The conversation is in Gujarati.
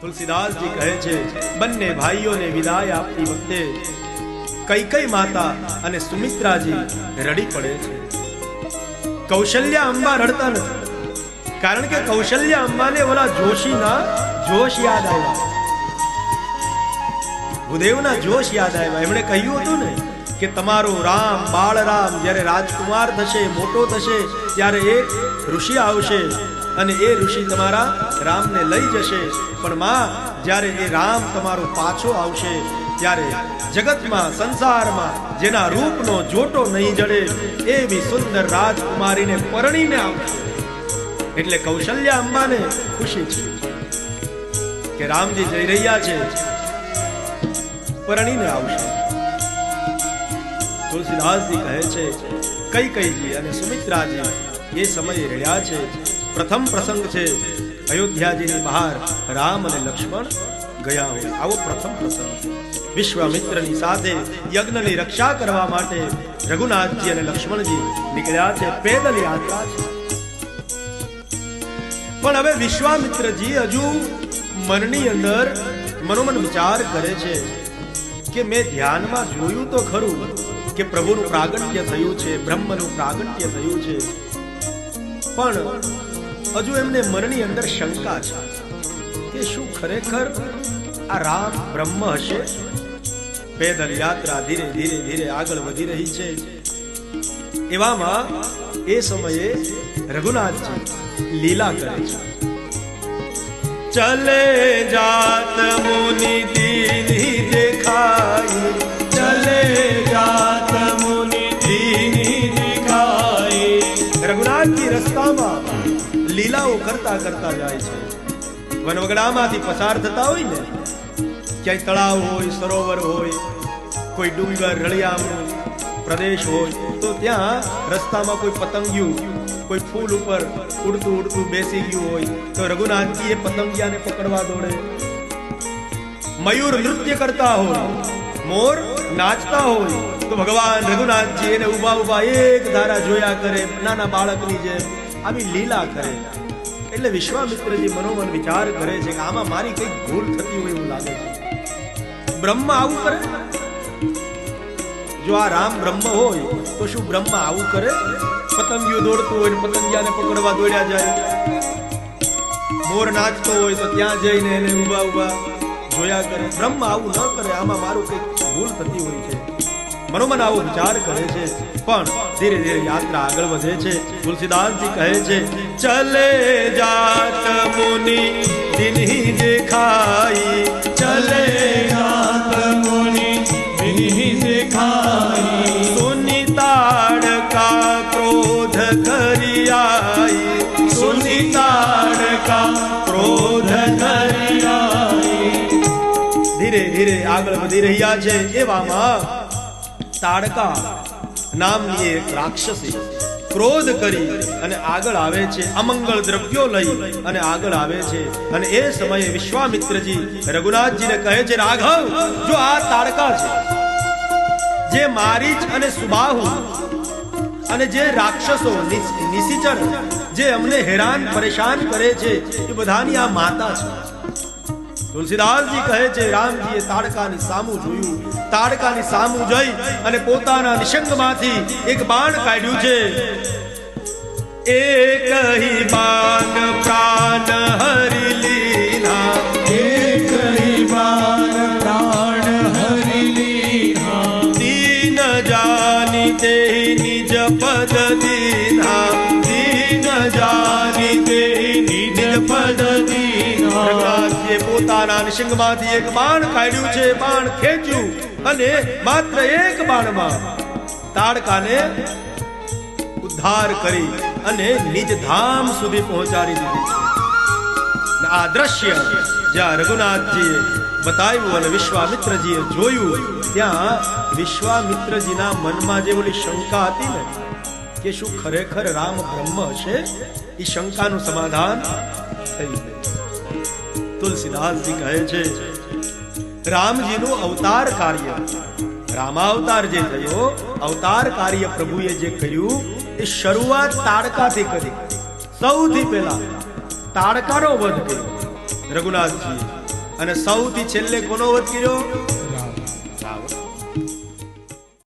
તુલસીદાસજી કહે છે, બંને ભાઈઓને વિદાય આપતી વખતે કઈ કઈ માતા અને સુમિત્રાજી રડી પડે છે. કૌશલ્યા અંબા રડતા નથી. કારણ કે કૌશલ્યા અંબાને ઓલા જોશીના જોશ યાદ આવ્યા. ભૂદેવના જોશ યાદ આવ્યા. એમણે કહ્યું હતું ને કે તમારો રામ, બાળરામ જ્યારે રાજકુમાર થશે, મોટો થશે, ત્યારે એક ઋષિ આવશે અને એ ઋષિ તમારા રામને લઈ જશે. પણ માં, જ્યારે એ રામ તમારો પાછો આવશે, ત્યારે જગતમાં, સંસારમાં, જેના રૂપનો જોટો નહીં જડે, એવી સુંદર રાજકુમારીને પરણીને આવશે એટલે કૌશલ્યા અંબાને ખુશી છે કે રામજી જઈ રહ્યા છે, પરણીને આવશે. તુલસીદાસજી કહે છે, કઈ કઈજી અને સુમિત્રાજી એ સમયે રહ્યા છે. પ્રથમ પ્રસંગ છે, અયોધ્યાજીની બહાર રામ અને લક્ષ્મણ ગયા હોય. આવો પ્રથમ પ્રસંગ. વિશ્વામિત્રની સાથે યજ્ઞની રક્ષા કરવા માટે રઘુનાથજી અને લક્ષ્મણજી નીકળ્યા છે. પેદલ યાત્રા છે. પણ હવે વિશ્વામિત્રજી હજુ મનની અંદર મનોમન વિચાર કરે છે કે મેં ધ્યાનમાં જોયું તો ખરું કે પ્રભુનું પ્રાગટ્ય થયું છે, બ્રહ્મનું પ્રાગટ્ય થયું છે. પણ હજુ એમને મનની અંદર શંકા છે કે શું ખરેખર આ રામ બ્રહ્મ હશે? પેદલ યાત્રા ધીરે ધીરે ધીરે આગળ વધી રહી છે. એવામાં એ સમયે રઘુનાથજી લીલા કરે છે. ચલે જાત મુનિ દીની રઘુનાથજી રસ્તામાં લીલાઓ કરતા કરતા જાય છે. વનવગડામાંથી પસાર થતા હોય ને, ક્યાંય તળાવ હોય, સરોવર હોય, કોઈ ડુંગર રળિયામણું પ્રદેશ હોય, તો ત્યાં રસ્તામાં કોઈ પતંગિયું, કોઈ ફૂલ ઉપર ઉડતું ઉડતું બેસી ગયું હોય, તો રઘુનાથજી એ પતંગિયાને પકડવા દોડે. મયુર નૃત્ય કરતા હોય, મોર નાચતા હોય, તો ભગવાન રઘુનાથજી એને ઊભા ઊભા એક ધારા જોયા કરે, નાના બાળકની જેમ આવી લીલા કરે. એટલે વિશ્વામિત્રજી મનોમન વિચાર કરે છે કે આમાં મારી કઈ ભૂલ થતી હોય એવું લાગે છે. બ્રહ્મ આવું કરે? જો આ રામ બ્રહ્મ હોય, તો શું બ્રહ્મ આવું કરે? પતંગિયું દોડતું હોય પતંગિયાને પકડવા દોડ્યા જાય. મોર નાચતો હોય તો ત્યાં જઈને એને ઊભા ઊભા જોયા કરે, બ્રહ્મ આવું ન કરે, આમાં મારું કંઈક ભૂલ થતી હોય છે. મનોમન આવો વિચાર કરે છે, પણ ધીરે ધીરે યાત્રા આગળ વધે છે. તુલસીદાસજી કહે છે, ચલે જાત મુનિ દિનહી દેખાઈ વધી રહ્યા છે એવામાં તાડકા નામની એક રાક્ષસી ક્રોધ કરી અને આગળ આવે છે અમંગળ દ્રવ્યો લઈ અને આગળ આવે છે. અને એ સમયે વિશ્વામિત્રજી રઘુનાથજીને કહે છે, રાઘવ, જો આ તાડકા છે, જે મારીચ અને સુબાહુ અને જે રાક્ષસો નિસિચર, જે અમને હેરાન, પરેશાન કરે છે, એ બધાની આ માતા છે. તુલસીદાસજી કહે છે રામજીએ તાડકાની સામું જોયું. તાડકાની સામું જોઈ અને પોતાના નિશંગમાંથી એક બાણ કાઢ્યું છે. એ કહી બાણ પ્રાણ હરી લીલા. એ કહી બાણ પ્રાણ હરી લીલા. દીન જાની તે નિજ પદ દીના રઘુનાથજીએ પોતાના નિશિંગમાંથી એક બાણ કાઢ્યું છે, બાણ ખેંચ્યું અને માત્ર એક બાણમાં તાડકાને ઉદ્ધાર કરી અને નિજ ધામ સુધી પહોંચાડી દીધી આ દ્રશ્ય જ્યાં રઘુનાથજીએ બતાવ્યું અને વિશ્વામિત્રજીએ જોયું, ત્યાં વિશ્વામિત્રજીના મનમાં જે ઓલી શંકા હતી ને, કે શું ખરેખર રામ બ્રહ્મ હશે એ શંકાનું સમાધાન થઈ ગયું. તુલસીદાસજી કહે છે, રામજીનું અવતાર કાર્ય. રામાવતાર જે થયો, અવતાર કાર્ય પ્રભુએ જે કર્યું, એ શરૂઆત તાડકાથી કરી. સૌથી પહેલા તાડકાનો વધ કર્યો. રઘુનાથજી, અને સૌથી છેલ્લે કોનો વધ કર્યો?